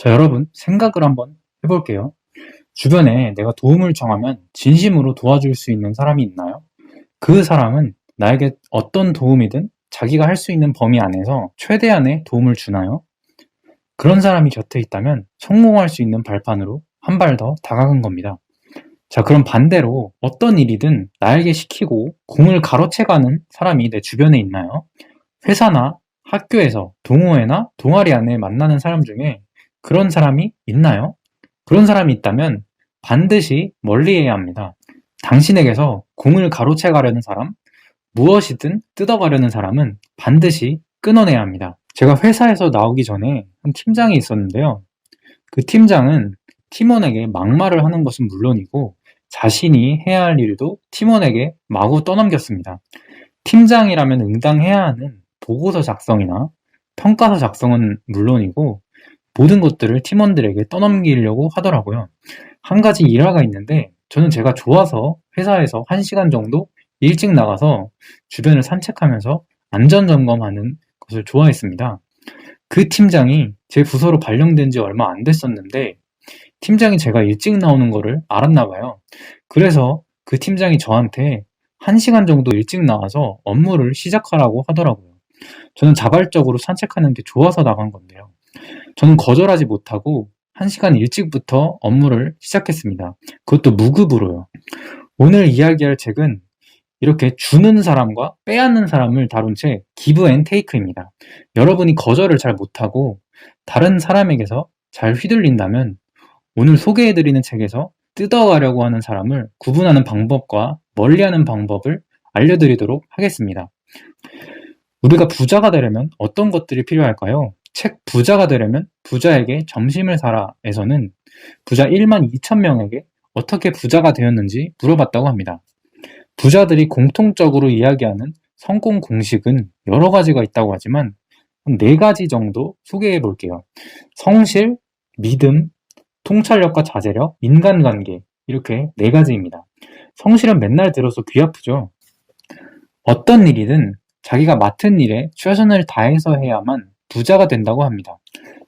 자, 여러분, 생각을 한번 해볼게요. 주변에 내가 도움을 청하면 진심으로 도와줄 수 있는 사람이 있나요? 그 사람은 나에게 어떤 도움이든 자기가 할 수 있는 범위 안에서 최대한의 도움을 주나요? 그런 사람이 곁에 있다면 성공할 수 있는 발판으로 한 발 더 다가간 겁니다. 자, 그럼 반대로 어떤 일이든 나에게 시키고 공을 가로채가는 사람이 내 주변에 있나요? 회사나 학교에서 동호회나 동아리 안에 만나는 사람 중에 그런 사람이 있나요? 그런 사람이 있다면 반드시 멀리해야 합니다. 당신에게서 공을 가로채 가려는 사람, 무엇이든 뜯어가려는 사람은 반드시 끊어내야 합니다. 제가 회사에서 나오기 전에 한 팀장이 있었는데요. 그 팀장은 팀원에게 막말을 하는 것은 물론이고 자신이 해야 할 일도 팀원에게 마구 떠넘겼습니다. 팀장이라면 응당해야 하는 보고서 작성이나 평가서 작성은 물론이고 모든 것들을 팀원들에게 떠넘기려고 하더라고요. 한 가지 일화가 있는데 저는 제가 좋아서 회사에서 1시간 정도 일찍 나가서 주변을 산책하면서 안전 점검하는 것을 좋아했습니다. 그 팀장이 제 부서로 발령된 지 얼마 안 됐었는데 팀장이 제가 일찍 나오는 거를 알았나 봐요. 그래서 그 팀장이 저한테 1시간 정도 일찍 나와서 업무를 시작하라고 하더라고요. 저는 자발적으로 산책하는 게 좋아서 나간 건데요. 저는 거절하지 못하고 1시간 일찍부터 업무를 시작했습니다. 그것도 무급으로요. 오늘 이야기할 책은 이렇게 주는 사람과 빼앗는 사람을 다룬 책 기브 앤 테이크입니다. 여러분이 거절을 잘 못하고 다른 사람에게서 잘 휘둘린다면 오늘 소개해드리는 책에서 뜯어가려고 하는 사람을 구분하는 방법과 멀리하는 방법을 알려드리도록 하겠습니다. 우리가 부자가 되려면 어떤 것들이 필요할까요? 책 부자가 되려면 부자에게 점심을 사라에서는 부자 1만 2천 명에게 어떻게 부자가 되었는지 물어봤다고 합니다. 부자들이 공통적으로 이야기하는 성공 공식은 여러 가지가 있다고 하지만 네 가지 정도 소개해 볼게요. 성실, 믿음, 통찰력과 자제력, 인간관계 이렇게 네 가지입니다. 성실은 맨날 들어서 귀 아프죠. 어떤 일이든 자기가 맡은 일에 최선을 다해서 해야만 부자가 된다고 합니다.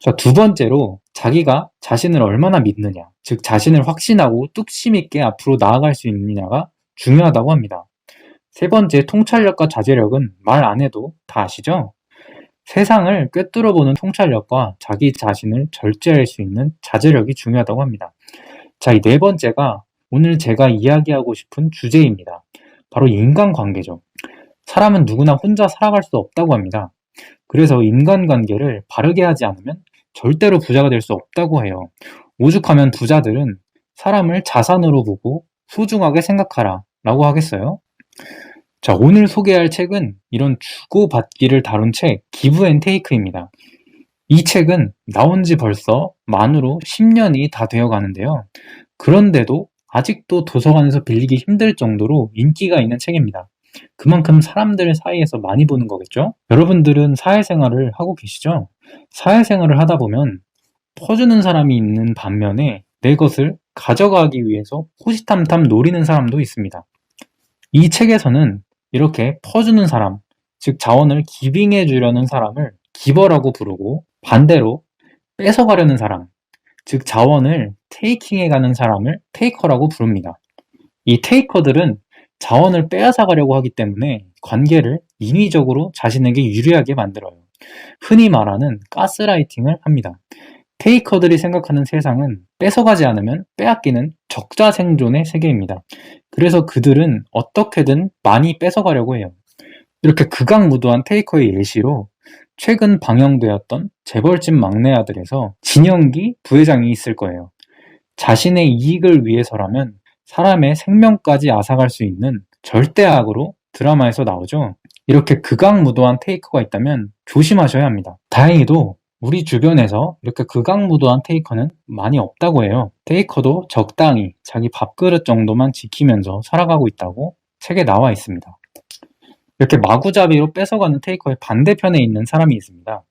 자, 두 번째로 자기가 자신을 얼마나 믿느냐, 즉 자신을 확신하고 뚝심 있게 앞으로 나아갈 수 있느냐가 중요하다고 합니다. 세 번째 통찰력과 자제력은 말 안 해도 다 아시죠? 세상을 꿰뚫어 보는 통찰력과 자기 자신을 절제할 수 있는 자제력이 중요하다고 합니다. 자, 이 네 번째가 오늘 제가 이야기하고 싶은 주제입니다. 바로 인간관계죠. 사람은 누구나 혼자 살아갈 수 없다고 합니다. 그래서 인간관계를 바르게 하지 않으면 절대로 부자가 될 수 없다고 해요. 오죽하면 부자들은 사람을 자산으로 보고 소중하게 생각하라 라고 하겠어요? 자, 오늘 소개할 책은 이런 주고받기를 다룬 책, 기브 앤 테이크입니다. 이 책은 나온 지 벌써 만으로 10년이 다 되어 가는데요. 그런데도 아직도 도서관에서 빌리기 힘들 정도로 인기가 있는 책입니다. 그만큼 사람들 사이에서 많이 보는 거겠죠? 여러분들은 사회생활을 하고 계시죠? 사회생활을 하다 보면 퍼주는 사람이 있는 반면에 내 것을 가져가기 위해서 호시탐탐 노리는 사람도 있습니다. 이 책에서는 이렇게 퍼주는 사람, 즉 자원을 기빙해 주려는 사람을 기버라고 부르고 반대로 뺏어가려는 사람, 즉 자원을 테이킹해 가는 사람을 테이커라고 부릅니다. 이 테이커들은 자원을 빼앗아 가려고 하기 때문에 관계를 인위적으로 자신에게 유리하게 만들어요. 흔히 말하는 가스라이팅을 합니다. 테이커들이 생각하는 세상은 뺏어가지 않으면 빼앗기는 적자 생존의 세계입니다. 그래서 그들은 어떻게든 많이 뺏어가려고 해요. 이렇게 극악무도한 테이커의 예시로 최근 방영되었던 재벌집 막내 아들에서 진영기 부회장이 있을 거예요. 자신의 이익을 위해서라면 사람의 생명까지 앗아갈 수 있는 절대악으로 드라마에서 나오죠. 이렇게 극악무도한 테이커가 있다면 조심하셔야 합니다. 다행히도 우리 주변에서 이렇게 극악무도한 테이커는 많이 없다고 해요. 테이커도 적당히 자기 밥그릇 정도만 지키면서 살아가고 있다고 책에 나와 있습니다. 이렇게 마구잡이로 뺏어가는 테이커의 반대편에 있는 사람이 있습니다.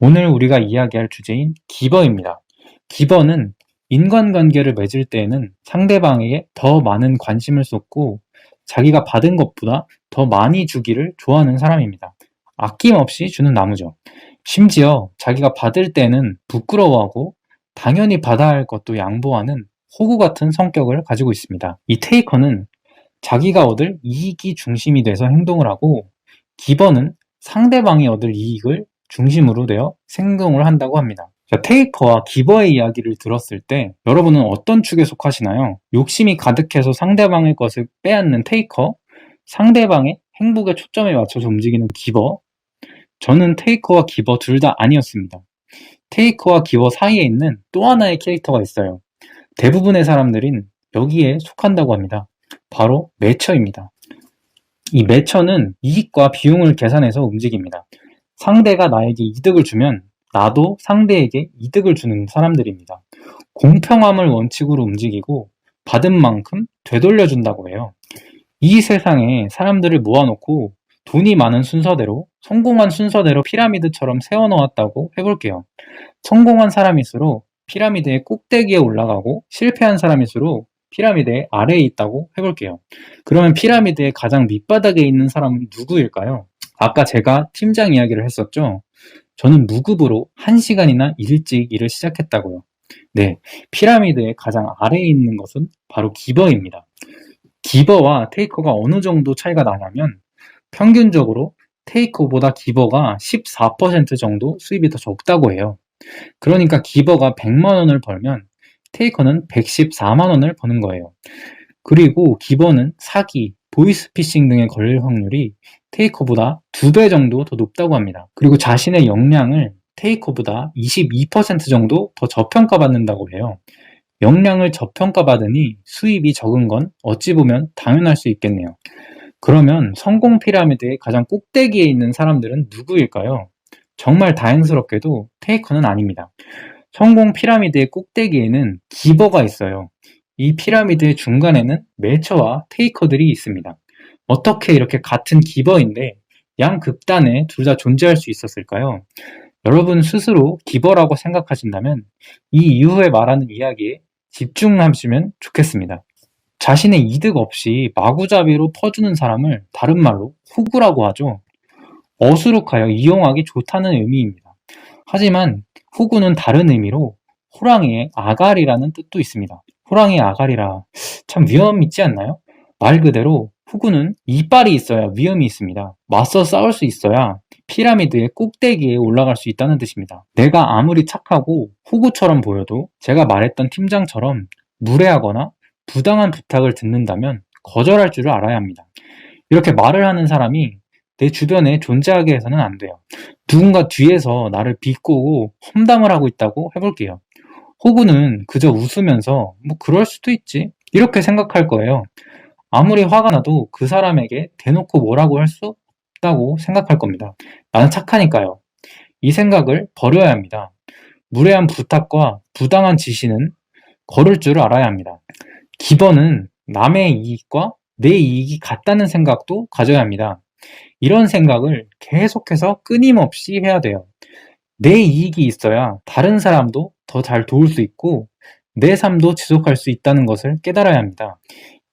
오늘 우리가 이야기할 주제인 기버입니다. 기버는 인간관계를 맺을 때에는 상대방에게 더 많은 관심을 쏟고 자기가 받은 것보다 더 많이 주기를 좋아하는 사람입니다. 아낌없이 주는 나무죠. 심지어 자기가 받을 때는 부끄러워하고 당연히 받아야 할 것도 양보하는 호구 같은 성격을 가지고 있습니다. 이 테이커는 자기가 얻을 이익이 중심이 돼서 행동을 하고 기버는 상대방이 얻을 이익을 중심으로 되어 행동을 한다고 합니다. 자, 테이커와 기버의 이야기를 들었을 때 여러분은 어떤 축에 속하시나요? 욕심이 가득해서 상대방의 것을 빼앗는 테이커, 상대방의 행복에 초점에 맞춰서 움직이는 기버, 저는 테이커와 기버 둘 다 아니었습니다. 테이커와 기버 사이에 있는 또 하나의 캐릭터가 있어요. 대부분의 사람들인 여기에 속한다고 합니다. 바로 매처입니다. 이 매처는 이익과 비용을 계산해서 움직입니다. 상대가 나에게 이득을 주면 나도 상대에게 이득을 주는 사람들입니다. 공평함을 원칙으로 움직이고 받은 만큼 되돌려준다고 해요. 이 세상에 사람들을 모아놓고 돈이 많은 순서대로 성공한 순서대로 피라미드처럼 세워놓았다고 해볼게요. 성공한 사람일수록 피라미드의 꼭대기에 올라가고 실패한 사람일수록 피라미드의 아래에 있다고 해볼게요. 그러면 피라미드의 가장 밑바닥에 있는 사람은 누구일까요? 아까 제가 팀장 이야기를 했었죠. 저는 무급으로 1시간이나 일찍 일을 시작했다고요. 네, 피라미드의 가장 아래에 있는 것은 바로 기버입니다. 기버와 테이커가 어느 정도 차이가 나냐면 평균적으로 테이커보다 기버가 14% 정도 수입이 더 적다고 해요. 그러니까 기버가 100만 원을 벌면 테이커는 114만 원을 버는 거예요. 그리고 기버는 사기, 보이스피싱 등에 걸릴 확률이 테이커보다 2배 정도 더 높다고 합니다. 그리고 자신의 역량을 테이커보다 22% 정도 더 저평가받는다고 해요. 역량을 저평가받으니 수입이 적은 건 어찌 보면 당연할 수 있겠네요. 그러면 성공 피라미드의 가장 꼭대기에 있는 사람들은 누구일까요? 정말 다행스럽게도 테이커는 아닙니다. 성공 피라미드의 꼭대기에는 기버가 있어요. 이 피라미드의 중간에는 매처와 테이커들이 있습니다. 어떻게 이렇게 같은 기버인데 양 극단에 둘 다 존재할 수 있었을까요? 여러분 스스로 기버라고 생각하신다면 이 이후에 말하는 이야기에 집중하시면 좋겠습니다. 자신의 이득 없이 마구잡이로 퍼주는 사람을 다른 말로 호구라고 하죠. 어수룩하여 이용하기 좋다는 의미입니다. 하지만 호구는 다른 의미로 호랑이의 아가리라는 뜻도 있습니다. 호랑이의 아가리라 참 위험 있지 않나요? 말 그대로 호구는 이빨이 있어야 위험이 있습니다. 맞서 싸울 수 있어야 피라미드의 꼭대기에 올라갈 수 있다는 뜻입니다. 내가 아무리 착하고 호구처럼 보여도 제가 말했던 팀장처럼 무례하거나 부당한 부탁을 듣는다면 거절할 줄을 알아야 합니다. 이렇게 말을 하는 사람이 내 주변에 존재하게 해서는 안 돼요. 누군가 뒤에서 나를 비꼬고 험담을 하고 있다고 해볼게요. 호구는 그저 웃으면서 뭐 그럴 수도 있지 이렇게 생각할 거예요. 아무리 화가 나도 그 사람에게 대놓고 뭐라고 할 수 없다고 생각할 겁니다. 나는 착하니까요. 이 생각을 버려야 합니다. 무례한 부탁과 부당한 지시는 거를 줄 알아야 합니다. 기본은 남의 이익과 내 이익이 같다는 생각도 가져야 합니다. 이런 생각을 계속해서 끊임없이 해야 돼요. 내 이익이 있어야 다른 사람도 더 잘 도울 수 있고 내 삶도 지속할 수 있다는 것을 깨달아야 합니다.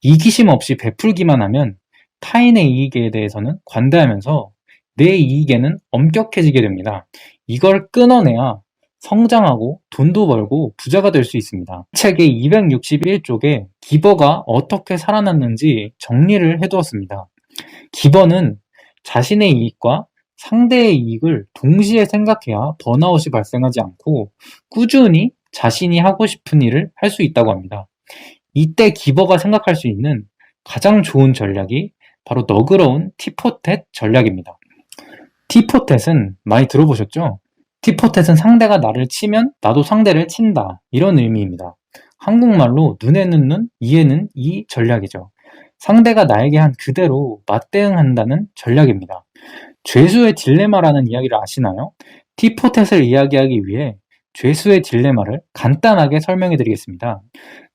이기심 없이 베풀기만 하면 타인의 이익에 대해서는 관대하면서 내 이익에는 엄격해지게 됩니다. 이걸 끊어내야 성장하고 돈도 벌고 부자가 될 수 있습니다. 책의 261쪽에 기버가 어떻게 살아났는지 정리를 해두었습니다. 기버는 자신의 이익과 상대의 이익을 동시에 생각해야 번아웃이 발생하지 않고 꾸준히 자신이 하고 싶은 일을 할 수 있다고 합니다. 이때 기버가 생각할 수 있는 가장 좋은 전략이 바로 너그러운 티포텟 전략입니다. 티포텟은 많이 들어보셨죠? 티포텟은 상대가 나를 치면 나도 상대를 친다. 이런 의미입니다. 한국말로 눈에는 눈, 이에는 이 전략이죠. 상대가 나에게 한 그대로 맞대응한다는 전략입니다. 죄수의 딜레마라는 이야기를 아시나요? 티포텟을 이야기하기 위해 죄수의 딜레마를 간단하게 설명해 드리겠습니다.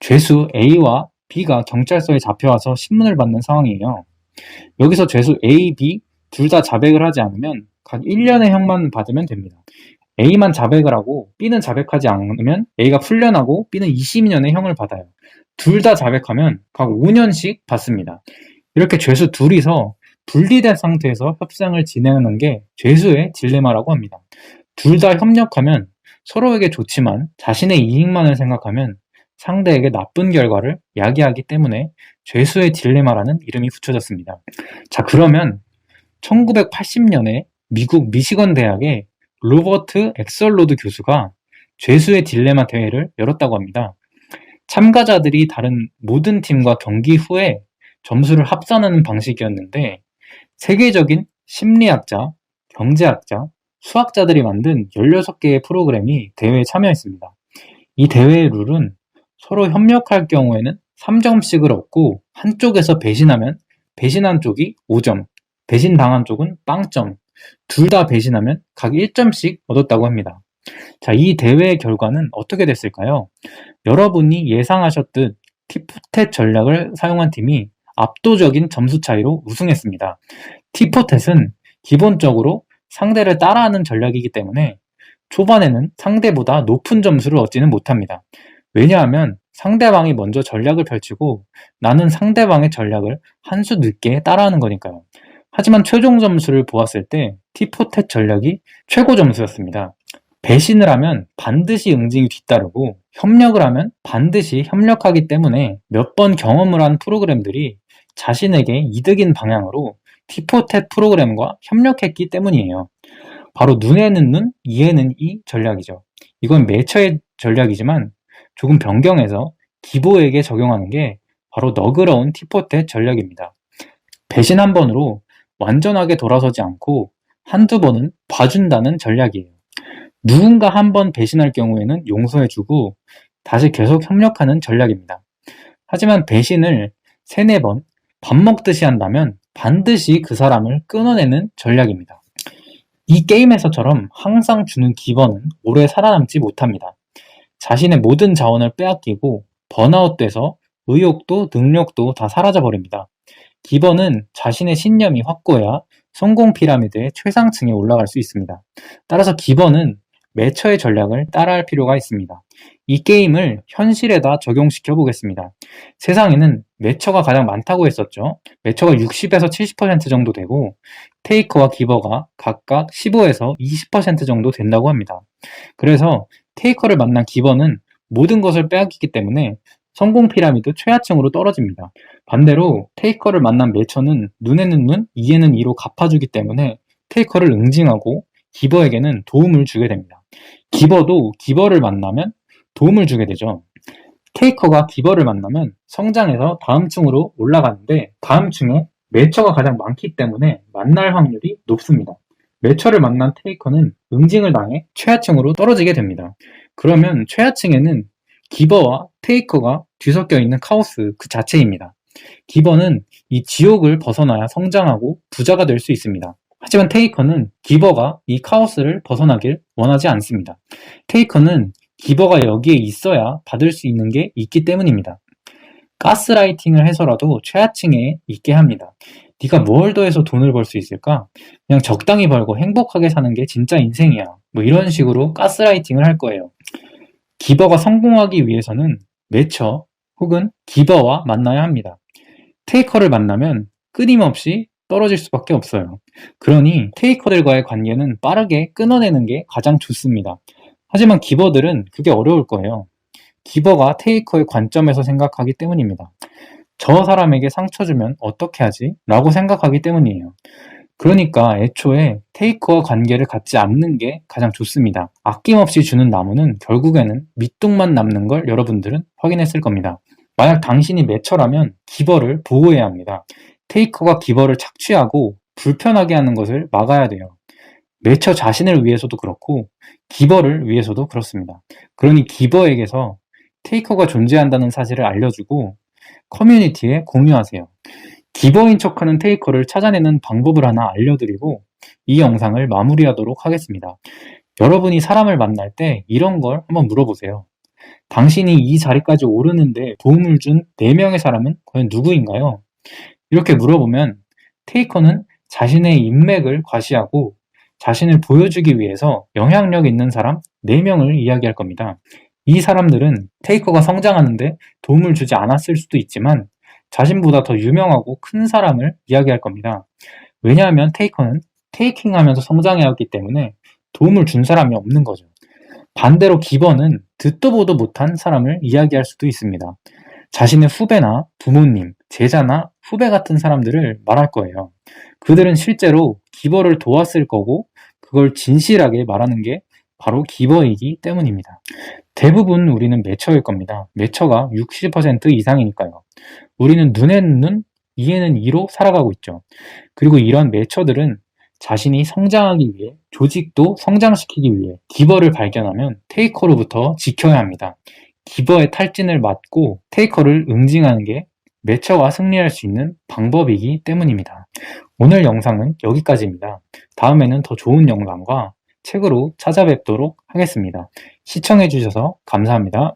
죄수 A와 B가 경찰서에 잡혀와서 신문을 받는 상황이에요. 여기서 죄수 A, B 둘 다 자백을 하지 않으면 각 1년의 형만 받으면 됩니다. A만 자백을 하고 B는 자백하지 않으면 A가 풀려나고 B는 20년의 형을 받아요. 둘 다 자백하면 각 5년씩 받습니다. 이렇게 죄수 둘이서 분리된 상태에서 협상을 진행하는 게 죄수의 딜레마라고 합니다. 둘 다 협력하면 서로에게 좋지만 자신의 이익만을 생각하면 상대에게 나쁜 결과를 야기하기 때문에 죄수의 딜레마라는 이름이 붙여졌습니다. 자, 그러면 1980년에 미국 미시건 대학의 로버트 엑설로드 교수가 죄수의 딜레마 대회를 열었다고 합니다. 참가자들이 다른 모든 팀과 경기 후에 점수를 합산하는 방식이었는데 세계적인 심리학자, 경제학자, 수학자들이 만든 16개의 프로그램이 대회에 참여했습니다. 이 대회의 룰은 서로 협력할 경우에는 3점씩을 얻고 한쪽에서 배신하면 배신한 쪽이 5점, 배신당한 쪽은 빵점, 둘 다 배신하면 각 1점씩 얻었다고 합니다. 자, 이 대회의 결과는 어떻게 됐을까요? 여러분이 예상하셨듯 티포텟 전략을 사용한 팀이 압도적인 점수 차이로 우승했습니다. 티포텟은 기본적으로 상대를 따라하는 전략이기 때문에 초반에는 상대보다 높은 점수를 얻지는 못합니다. 왜냐하면 상대방이 먼저 전략을 펼치고 나는 상대방의 전략을 한 수 늦게 따라하는 거니까요. 하지만 최종 점수를 보았을 때 티포텟 전략이 최고 점수였습니다. 배신을 하면 반드시 응징이 뒤따르고 협력을 하면 반드시 협력하기 때문에 몇 번 경험을 한 프로그램들이 자신에게 이득인 방향으로 티포텟 프로그램과 협력했기 때문이에요. 바로 눈에는 눈, 이에는 이 전략이죠. 이건 매처의 전략이지만 조금 변경해서 기보에게 적용하는 게 바로 너그러운 티포텟 전략입니다. 배신 한 번으로 완전하게 돌아서지 않고 한두 번은 봐준다는 전략이에요. 누군가 한 번 배신할 경우에는 용서해주고 다시 계속 협력하는 전략입니다. 하지만 배신을 세네 번 밥 먹듯이 한다면 반드시 그 사람을 끊어내는 전략입니다. 이 게임에서처럼 항상 주는 기본은 오래 살아남지 못합니다. 자신의 모든 자원을 빼앗기고 번아웃돼서 의욕도 능력도 다 사라져버립니다. 기본은 자신의 신념이 확고해야 성공 피라미드의 최상층에 올라갈 수 있습니다. 따라서 기본은 매처의 전략을 따라할 필요가 있습니다. 이 게임을 현실에다 적용시켜 보겠습니다. 세상에는 매처가 가장 많다고 했었죠. 매처가 60에서 70% 정도 되고 테이커와 기버가 각각 15에서 20% 정도 된다고 합니다. 그래서 테이커를 만난 기버는 모든 것을 빼앗기기 때문에 성공 피라미드 최하층으로 떨어집니다. 반대로 테이커를 만난 매처는 눈에는 눈, 이에는 이로 갚아주기 때문에 테이커를 응징하고 기버에게는 도움을 주게 됩니다. 기버도 기버를 만나면 도움을 주게 되죠. 테이커가 기버를 만나면 성장해서 다음 층으로 올라가는데 다음 층에 매처가 가장 많기 때문에 만날 확률이 높습니다. 매처를 만난 테이커는 응징을 당해 최하층으로 떨어지게 됩니다. 그러면 최하층에는 기버와 테이커가 뒤섞여 있는 카오스 그 자체입니다. 기버는 이 지옥을 벗어나야 성장하고 부자가 될 수 있습니다. 하지만 테이커는 기버가 이 카오스를 벗어나길 원하지 않습니다. 테이커는 기버가 여기에 있어야 받을 수 있는 게 있기 때문입니다. 가스라이팅을 해서라도 최하층에 있게 합니다. 네가 뭘 더해서 돈을 벌 수 있을까? 그냥 적당히 벌고 행복하게 사는 게 진짜 인생이야. 뭐 이런 식으로 가스라이팅을 할 거예요. 기버가 성공하기 위해서는 매처 혹은 기버와 만나야 합니다. 테이커를 만나면 끊임없이 떨어질 수밖에 없어요. 그러니 테이커들과의 관계는 빠르게 끊어내는 게 가장 좋습니다. 하지만 기버들은 그게 어려울 거예요. 기버가 테이커의 관점에서 생각하기 때문입니다. 저 사람에게 상처 주면 어떻게 하지? 라고 생각하기 때문이에요. 그러니까 애초에 테이커와 관계를 갖지 않는 게 가장 좋습니다. 아낌없이 주는 나무는 결국에는 밑둥만 남는 걸 여러분들은 확인했을 겁니다. 만약 당신이 매처라면 기버를 보호해야 합니다. 테이커가 기버를 착취하고 불편하게 하는 것을 막아야 돼요. 매처 자신을 위해서도 그렇고 기버를 위해서도 그렇습니다. 그러니 기버에게서 테이커가 존재한다는 사실을 알려주고 커뮤니티에 공유하세요. 기버인 척하는 테이커를 찾아내는 방법을 하나 알려드리고 이 영상을 마무리하도록 하겠습니다. 여러분이 사람을 만날 때 이런 걸 한번 물어보세요. 당신이 이 자리까지 오르는데 도움을 준 4명의 사람은 과연 누구인가요? 이렇게 물어보면 테이커는 자신의 인맥을 과시하고 자신을 보여주기 위해서 영향력 있는 사람 4명을 이야기할 겁니다. 이 사람들은 테이커가 성장하는데 도움을 주지 않았을 수도 있지만 자신보다 더 유명하고 큰 사람을 이야기할 겁니다. 왜냐하면 테이커는 테이킹 하면서 성장해왔기 때문에 도움을 준 사람이 없는 거죠. 반대로 기버는 듣도 보도 못한 사람을 이야기할 수도 있습니다. 자신의 후배나 부모님, 제자나 후배 같은 사람들을 말할 거예요. 그들은 실제로 기버를 도왔을 거고 그걸 진실하게 말하는 게 바로 기버이기 때문입니다. 대부분 우리는 매처일 겁니다. 매처가 60% 이상이니까요. 우리는 눈에는 눈, 이에는 이로 살아가고 있죠. 그리고 이런 매처들은 자신이 성장하기 위해 조직도 성장시키기 위해 기버를 발견하면 테이커로부터 지켜야 합니다. 기버의 탈진을 막고 테이커를 응징하는 게 매처가 승리할 수 있는 방법이기 때문입니다. 오늘 영상은 여기까지입니다. 다음에는 더 좋은 영상과 책으로 찾아뵙도록 하겠습니다. 시청해주셔서 감사합니다.